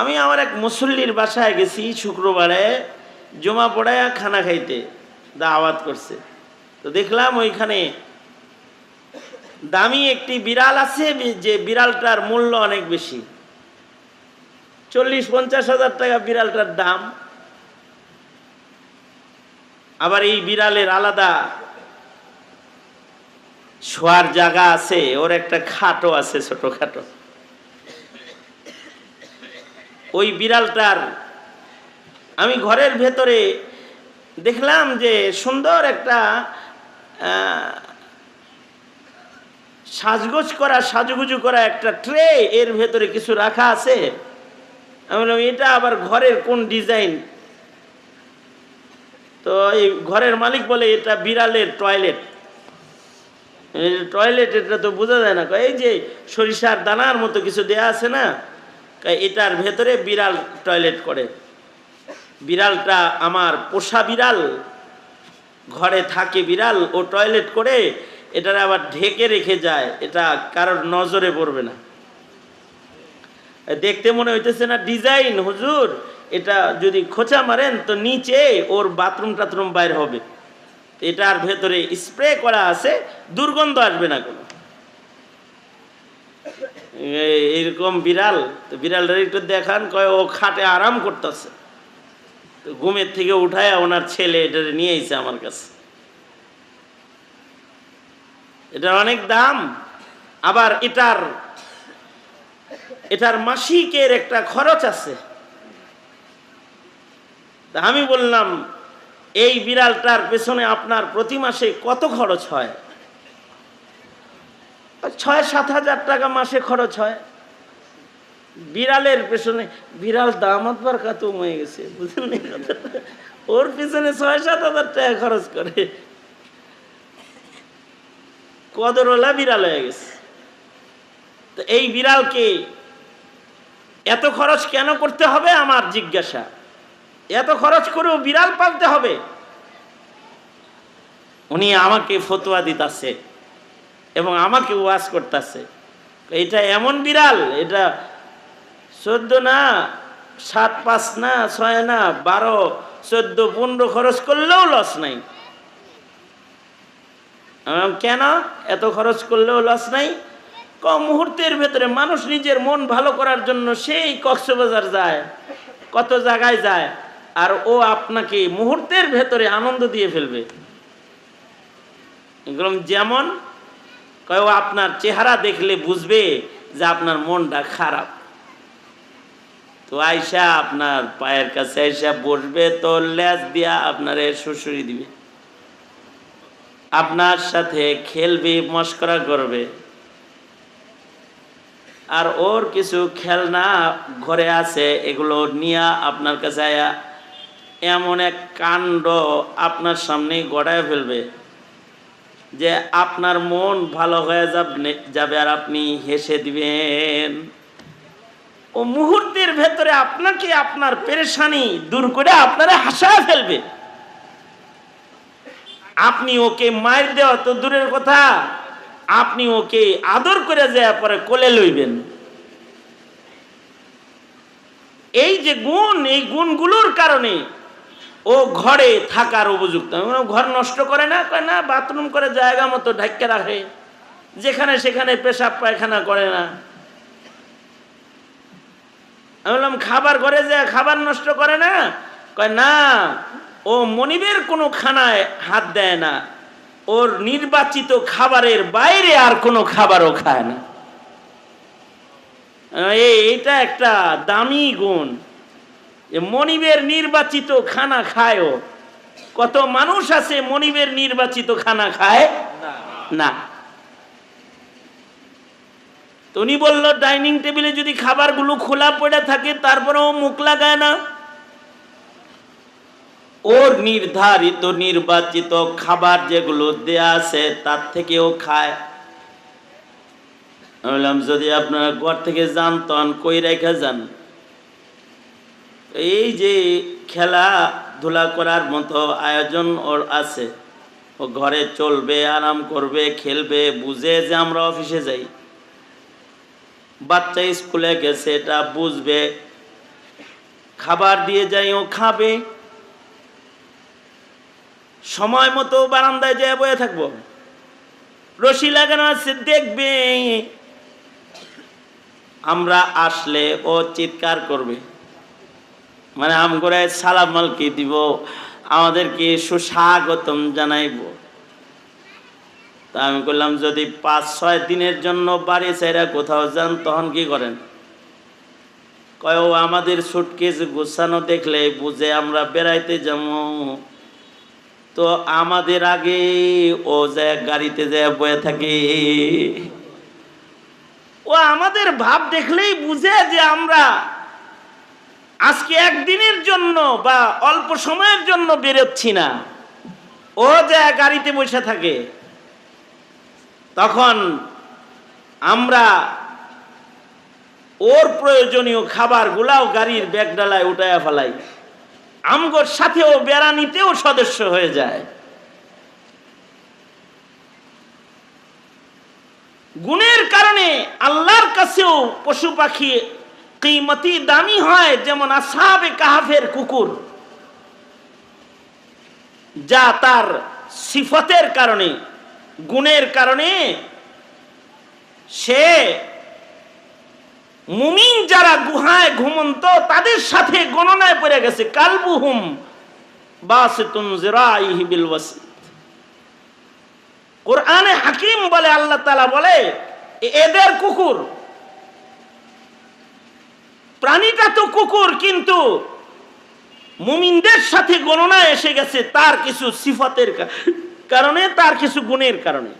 আমি আমার এক মুসল্লির বাসায় গেছি শুক্রবারে, জমা পড়ায় খানা খাইতে, দাওয়াত করছে। তো দেখলাম ওইখানে দামি একটি বিড়াল আছে, যে বিড়ালটার মূল্য অনেক বেশি। চল্লিশ, পঞ্চাশ হাজার টাকা বিড়ালটার দাম। আবার এই বিড়ালের আলাদা শোয়ার জায়গা আছে, ওর একটা খাটও আছে ছোটখাটো। ওই বিড়ালটার। আমি ঘরের ভেতরে দেখলাম যে সুন্দর একটা সাজগোজ করা, সাজুগুজু করা একটা ট্রে এর ভেতরে কিছু রাখা আছে। আমি বললাম, এটা আবার ঘরের কোন ডিজাইন? তো এই ঘরের মালিক বলে, এটা বিড়ালের টয়লেট। টয়লেট, এটা তো বোঝা যায় না। এই যে সরিষার দানার মতো কিছু দেয়া আছে না? এটার ভেতরে বিড়াল টয়লেট করে। বিড়ালটা আমার পোষা বিড়াল, ঘরে থাকে বিড়াল, ও টয়লেট করে এটার আবার ঢেকে রেখে যায়, এটা কারোর নজরে পড়বে না। দেখতে মনে হইতেছে না ডিজাইন, হুজুর, এটা যদি খোঁচা মারেন তো নিচে ওর বাথরুম টাথরুম বাইর হবে। এটার ভেতরে স্প্রে করা আছে, দুর্গন্ধ আসবে না কোনো। এইরকম বিড়াল, তো বিড়ালটা একটু দেখান, কয় ও খাটে আরাম করতেছে। তো ঘুমের থেকে উঠায় ওনার ছেলে এটা নিয়ে এসে আমার কাছে। এটার অনেক দাম, আবার এটার এটার মাসিকের একটা খরচ আছে। তা আমি বললাম, এই বিড়ালটার পেছনে আপনার প্রতি মাসে কত খরচ হয়? ছয় সাত হাজার টাকা মাসে খরচ হয়। বিড়ালের পেছনে, বিড়াল দামাত বার কাতু হয়ে গেছে, বুঝলেন ওর পেছনে ছয় সাত হাজার টাকা খরচ করে। কদরওয়ালা বিড়াল হয়ে গেছে। তো এই বিড়ালকে এত খরচ কেন করতে হবে আমার জিজ্ঞাসা? এত খরচ করেও বিড়াল পালতে হবে? উনি আমাকে ফতোয়া দিতাছে। এবং আমাকে ওয়াজ করতেছে। এটা এমন বিড়াল, এটা চোদ্দ না, সাত, পাঁচ না, ছয় না, বারো, চোদ্দ, পনেরো খরচ করলেও লস নাই। কেন? এত খরচ করলেও লস নাই। কম মুহূর্তের ভেতরে মানুষ নিজের মন ভালো করার জন্য সেই কক্সবাজার যায়, কত জায়গায় যায়, আর ও আপনাকে মুহূর্তের ভেতরে আনন্দ দিয়ে ফেলবে। যেমন কয় আপনার চেহারা দেখলে বুঝবে যে আপনার মনটা খারাপ। তো আয়সা আপনার পায়ের কাছে আয়সা বসবে, তো ল্যাজ দিয়া আপনার শ্বশুরি দিবে। আপনার সাথে খেলবে, মস্করা করবে। আর ওর কিছু খেলনা ঘরে আছে, এগুলো নিয়ে আপনার কাছে আয়া, এমন এক কাণ্ড আপনার সামনে গড়ায় ফেলবে। যে আপনার মন ভালো হয়ে যাবে আর আপনি হেসে দিবেন। ও মুহূর্তের ভেতরে আপনাকে আপনার পেরেশানি দূর করে আপনারা হাসায় ফেলবে। আপনি ওকে মায়ের দেওয়া তো দূরের কথা, আপনি ওকে আদর করে যাওয়া পরে কোলে লইবেন। এই যে গুণ, এই গুণগুলোর কারণে ও ঘরে থাকার উপযুক্ত। ঘর নষ্ট করে না? কয় না বাথরুম করে জায়গা মতো ঢাক্কে রাখে। যেখানে সেখানে পেশাব পায়খানা করে না। আমি বললাম খাবার ঘরে যে খাবার নষ্ট করে না? কয় না ও মনিবের কোনো খানায় হাত দেয় না। ওর নির্বাচিত খাবারের বাইরে আর কোনো খাবারও খায় না। আহ, এই এটা একটা দামি গুণ। যে মনিবের নির্বাচিত খানা খায় ও কত মানুষ আছে মনিবের নির্বাচিত খানা খায়? না। উনি বলল ডাইনিং টেবিলে যদি খাবারগুলো খোলা পড়ে থাকে তারপরেও মুখ লাগায় না। ওর নির্ধারিত নির্বাচিত খাবার যেগুলো দেয়া আছে তার থেকেও খায়। আমি বললাম যদি আপনারা ঘর থেকে যান তখন কই রেখে যান? এই যে খেলা ধুলা করার মতো আয়োজন ওর আছে। ও ঘরে চলবে, আরাম করবে, খেলবে, বুঝে যে আমরা অফিসে যাই। বাচ্চা স্কুলে গেছে, এটা বুঝবে। খাবার দিয়ে যাই ও খাবে। সময় মতো বারান্দায় যেয়ে, বয়ে থাকব। রশি লাগানো আছে, দেখবে। আমরা আসলে ও চিৎকার করবে। মানে আম করে সালাম মালকি দিব, আমাদেরকে সুস্বাগতম জানাইব। তা আমি বললাম, যদি পাঁচ, ছয় দিনের জন্য বাড়ি চাইরা কোথাও যান, তখন কি করেন? কয় আমাদের সুটকেস গুছানো দেখলে বুঝে আমরা বেড়াইতে যাব। তো আমাদের আগে ও যে গাড়িতে যে বয়ে থাকে, ও আমাদের ভাব দেখলেই বুঝে যে আমরা আজকে একদিনের জন্য বা অল্প সময়ের জন্য বেরোচ্ছি না। ও যে গাড়িতে বসে থাকে। তখন আমরা ওর প্রয়োজনীয় খাবারগুলাও গাড়ির ব্যাগ ডালায় উঠায় ফেলাই। আমগোর সাথেও বেড়ানিতেও সদস্য হয়ে যায়। গুণের কারণে আল্লাহর কাছেও পশু পাখি কিমতি দামি হয় যেমন আসাবে কাহাফের কুকুর, যা তার সিফতের কারণে, গুণের কারণে সে মুমিন যারা গুহায় ঘুমন্ত, তাদের সাথে গণনায় পড়ে গেছে। কালবুহুম কোরআনে হাকিম বলে, আল্লাহ তাআলা বলে, এদের কুকুর প্রাণীটা তো কুকুর, কিন্তু মুমিনদের সাথে গণনা এসে গেছে তার কিছু সিফাতের কারণে, তার কিছু গুণের কারণে।